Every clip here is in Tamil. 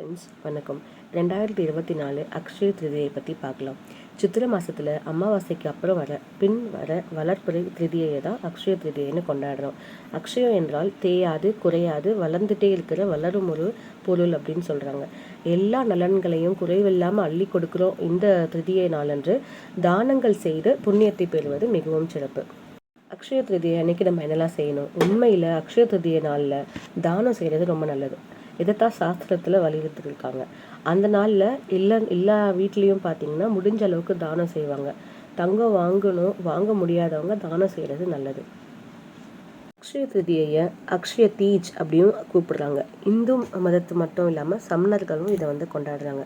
ஃப்ரெண்ட்ஸ் வணக்கம். ரெண்டாயிரத்தி இருபத்தி நாலு அக்ஷய திருதியை பற்றி பார்க்கலாம். சித்திரை மாதத்தில் அமாவாசைக்கு அப்புறம் வர பின் வர வளர்ப்புறை திருதியை தான் அக்ஷய திருதியைன்னு கொண்டாடுறோம். அக்ஷயம் என்றால் தேயாது குறையாது வளர்ந்துட்டே இருக்கிற வளரும் ஒரு பொருள் அப்படின்னு சொல்கிறாங்க எல்லா நலன்களையும் குறைவில்லாமல் அள்ளி கொடுக்குறோம் இந்த திருதியை நாளன்று தானங்கள் செய்து புண்ணியத்தை பெறுவது மிகவும் சிறப்பு. அக்ஷய திருதியை அன்னைக்கு நம்ம என்னெல்லாம் செய்யணும்? உண்மையில் அக்ஷய திருதிய நாளில் தானம் செய்கிறது ரொம்ப நல்லது. இதைத்தான் சாஸ்திரத்தில் வலியுறுத்திருக்காங்க. அந்த நாளில் எல்லா எல்லா வீட்லேயும் பார்த்தீங்கன்னா முடிஞ்ச அளவுக்கு தானம் செய்வாங்க. தங்கம் வாங்கணும் வாங்க முடியாதவங்க தானம் செய்கிறது நல்லது. அக்ஷய திருதியை அக்ஷய தீஜ் அப்படியும் கூப்பிடுறாங்க. இந்து மதத்து மட்டும் இல்லாமல் சமணர்களும் இதை வந்து கொண்டாடுறாங்க.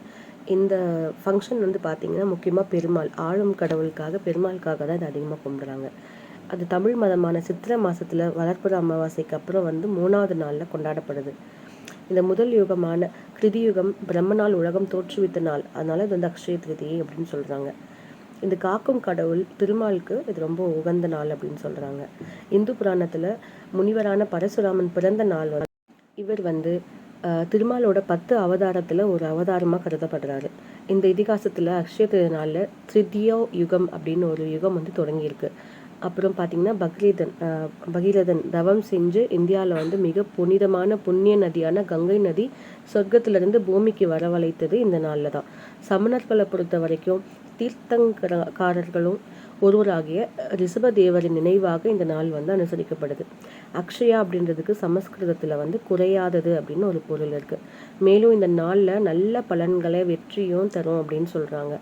இந்த ஃபங்க்ஷன் வந்து பார்த்திங்கன்னா முக்கியமாக பெருமாள் ஆளும் கடவுளுக்காக பெருமாளுக்காக தான் இதை அதிகமாக கும்பிடுறாங்க. அது தமிழ் மதமான சித்திரை மாதத்தில் வளர்ப்புற அமாவாசைக்கு அப்புறம் வந்து மூணாவது நாளில் கொண்டாடப்படுது. இந்த முதல் யுகமான கிருதியுகம் பிரம்மனால் உலகம் தோற்றுவித்த நாள். அதனால இது வந்து அக்ஷய திருதியை அப்படின்னு சொல்கிறாங்க இந்த காக்கும் கடவுள் திருமாலுக்கு இது ரொம்ப உகந்த நாள் அப்படின்னு சொல்கிறாங்க இந்து புராணத்தில் முனிவரான பரசுராமன் பிறந்த நாள் இவர் வந்து திருமாலோட பத்து அவதாரத்தில் ஒரு அவதாரமாக கருதப்படுறாரு. இந்த இதிகாசத்தில் அக்ஷய நாளில் திருத்தியோ யுகம் அப்படின்னு ஒரு யுகம் வந்து தொடங்கியிருக்கு. அப்புறம் பார்த்திங்கன்னா பக்ரீதன் பகீரதன் தவம் செஞ்சு இந்தியாவில் வந்து மிக புனிதமான புண்ணிய நதியான கங்கை நதி சொர்க்கத்திலிருந்து பூமிக்கு வரவழைத்தது இந்த நாளில் தான். சமணர்களை பொறுத்த வரைக்கும் தீர்த்தங்கரக்காரர்களும் ஒருவராகிய ரிஷபதேவரின் நினைவாக இந்த நாள் வந்து அனுசரிக்கப்படுது. அக்ஷயா அப்படின்றதுக்கு சமஸ்கிருதத்தில் வந்து குறையாதது அப்படின்னு ஒரு பொருள் இருக்குது மேலும் இந்த நாளில் நல்ல பலன்களை வெற்றியும் தரும் அப்படின்னு சொல்கிறாங்க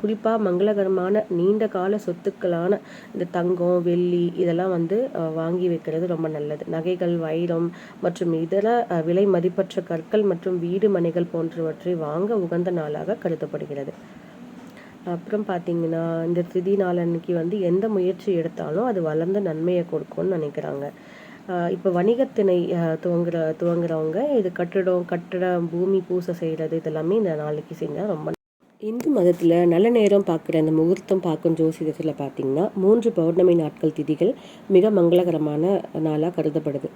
குறிப்பாக மங்களகரமான நீண்ட கால சொத்துக்களான இந்த தங்கம் வெள்ளி இதெல்லாம் வந்து வாங்கி வைக்கிறது ரொம்ப நல்லது. நகைகள் வைரம் மற்றும் இதர விலை மதிப்பற்ற கற்கள் மற்றும் வீடு மனைகள் போன்றவற்றை வாங்க உகந்த நாளாக கருதப்படுகிறது. அப்புறம் பார்த்தீங்கன்னா இந்த திதி நாள் அன்னைக்கு வந்து எந்த முயற்சி எடுத்தாலும் அது வளர்ந்த நன்மையை கொடுக்கும்னு நினைக்கிறாங்க. இப்போ வணிகத்திணை துவங்குற துவங்குறவங்க இது கட்டிடம் கட்டிடம் பூமி பூசை செய்கிறது இதெல்லாமே இந்த நாளைக்கு செஞ்சால் ரொம்ப இந்து மதத்தில் நல்ல நேரம் பார்க்குற அந்த முகூர்த்தம் பார்க்கும் ஜோசிதத்தில் பார்த்திங்கன்னா மூன்று பௌர்ணமி நாட்கள் திதிகள் மிக மங்களகரமான நாளாக கருதப்படுது.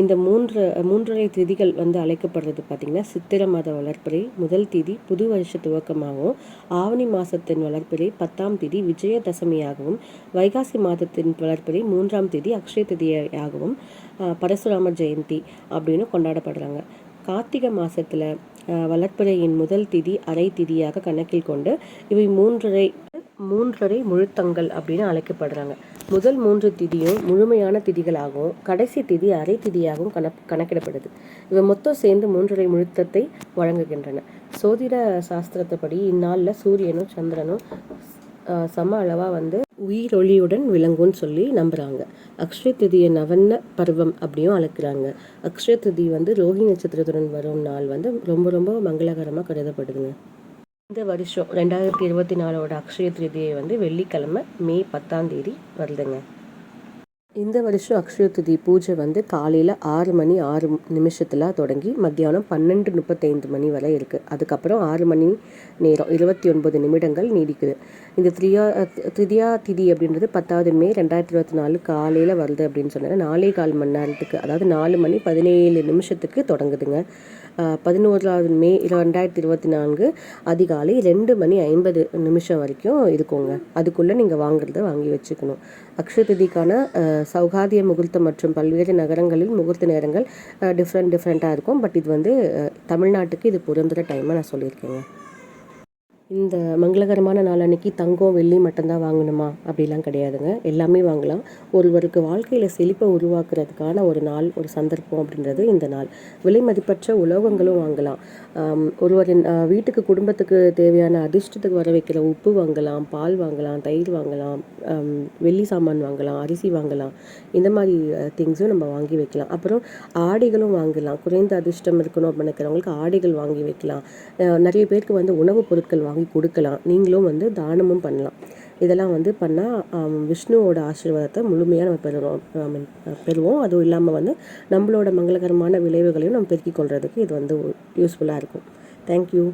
இந்த மூன்று மூன்றரை திதிகள் வந்து அழைக்கப்படுறது பார்த்திங்கன்னா சித்திர மாத வளர்ப்பிறை முதல் திதி புது வருஷ துவக்கமாகவும் ஆவணி மாதத்தின் வளர்ப்பிறை பத்தாம் திதி விஜயதசமியாகவும் வைகாசி மாதத்தின் வளர்ப்பிறை மூன்றாம் திதி அக்ஷய திதியாகவும் பரசுராம ஜெயந்தி அப்படின்னு கொண்டாடப்படுறாங்க. கார்த்திகை மாதத்தில் வளர்ப்பிறையின் முதல் திதி அரை திதியாக கணக்கில் கொண்டு இவை மூன்றரை மூன்றரை முழுத்தங்கள் அப்படின்னு அழைக்கப்படுறாங்க. முதல் மூன்று திதியும் முழுமையான திதிகளாகவும் கடைசி திதி அரை திதியாகவும் கண கணக்கிடப்படுது. இவை மொத்தம் சேர்ந்து மூன்றரை முழுத்தத்தை வழங்குகின்றன. சோதிட சாஸ்திரத்தைப்படி இந்நாளில் சூரியனும் சந்திரனும் சம அளவாக வந்து உயிரொளியுடன் விளங்கும்னு சொல்லி நம்புகிறாங்க அக்ஷய திதியை நவன்ன பருவம் அப்படியும் அழைக்கிறாங்க. அக்ஷய திதி வந்து ரோஹி நட்சத்திரத்துடன் வரும் நாள் வந்து ரொம்ப ரொம்ப மங்களகரமாக கருதப்படுதுங்க. இந்த வருஷம் ரெண்டாயிரத்தி இருபத்தி நாலோட அக்ஷய திருதியை வந்து வெள்ளிக்கிழமை மே பத்தாம் தேதி வருதுங்க. இந்த வருஷம் அக்ஷய திதி பூஜை வந்து காலையில் ஆறு மணி ஆறு நிமிஷத்தில் தொடங்கி மத்தியானம் பன்னெண்டு முப்பத்தைந்து மணி வரை இருக்குது அதுக்கப்புறம் ஆறு மணி நேரம் இருபத்தி ஒன்பது நிமிடங்கள் நீடிக்குது. இந்த திரியா திரியா திதி அப்படின்றது பத்தாவது மே ரெண்டாயிரத்தி இருபத்தி நாலு காலையில் வருது அப்படின்னு சொன்னாங்க. நாலே கால் மணி நேரத்துக்கு அதாவது நாலு மணி பதினேழு நிமிஷத்துக்கு தொடங்குதுங்க. பதினோராவது மே ரெண்டாயிரத்தி இருபத்தி நான்கு அதிகாலை ரெண்டு மணி ஐம்பது நிமிஷம் வரைக்கும் இருக்குங்க. அதுக்குள்ளே நீங்கள் வாங்குறத வாங்கி வச்சுக்கணும். அக்ஷதிதிக்கான சௌகாதிய முகூர்த்தம் மற்றும் பல்வேறு நகரங்களில் முகூர்த்த நேரங்கள் டிஃப்ரெண்ட் டிஃப்ரெண்ட்டாக இருக்கும். பட் இது வந்து தமிழ்நாட்டுக்கு இது பொருந்துகிற டைமாக நான் சொல்லியிருக்கேங்க. இந்த மங்களகரமான நாள் அன்னைக்கு தங்கம் வெள்ளி மட்டும்தான் வாங்கணுமா? அப்படிலாம் கிடையாதுங்க. எல்லாமே வாங்கலாம். ஒருவருக்கு வாழ்க்கையில் செழிப்பை உருவாக்குறதுக்கான ஒரு நாள் ஒரு சந்தர்ப்பம் அப்படின்றது இந்த நாள். விலை மதிப்பற்ற உலோகங்களும் வாங்கலாம். ஒருவரின் வீட்டுக்கு குடும்பத்துக்கு தேவையான அதிர்ஷ்டத்துக்கு வர வைக்கிற உப்பு வாங்கலாம் பால் வாங்கலாம் தயிர் வாங்கலாம் வெள்ளி சாமான் வாங்கலாம் அரிசி வாங்கலாம். இந்த மாதிரி திங்ஸும் நம்ம வாங்கி வைக்கலாம். அப்புறம் ஆடைகளும் வாங்கலாம். குறைந்த அதிர்ஷ்டம் இருக்கணும் அப்படின்னு நினைக்கிறவங்களுக்கு ஆடைகள் வாங்கி வைக்கலாம். நிறைய பேருக்கு வந்து உணவுப் பொருட்கள் வாங்க கொடுக்கலாம். நீங்களும் வந்து தானமும் பண்ணலாம். இதெல்லாம் வந்து பண்ணால் விஷ்ணுவோட ஆசீர்வாதத்தை முழுமையாக நம்ம பெறுவோம் பெறுவோம். அதுவும் இல்லாமல் வந்து நம்மளோட மங்களகரமான விளைவுகளையும் நம்ம பெருக்கிக் கொள்றதுக்கு இது வந்து யூஸ்ஃபுல்லாக இருக்கும். தேங்க்யூ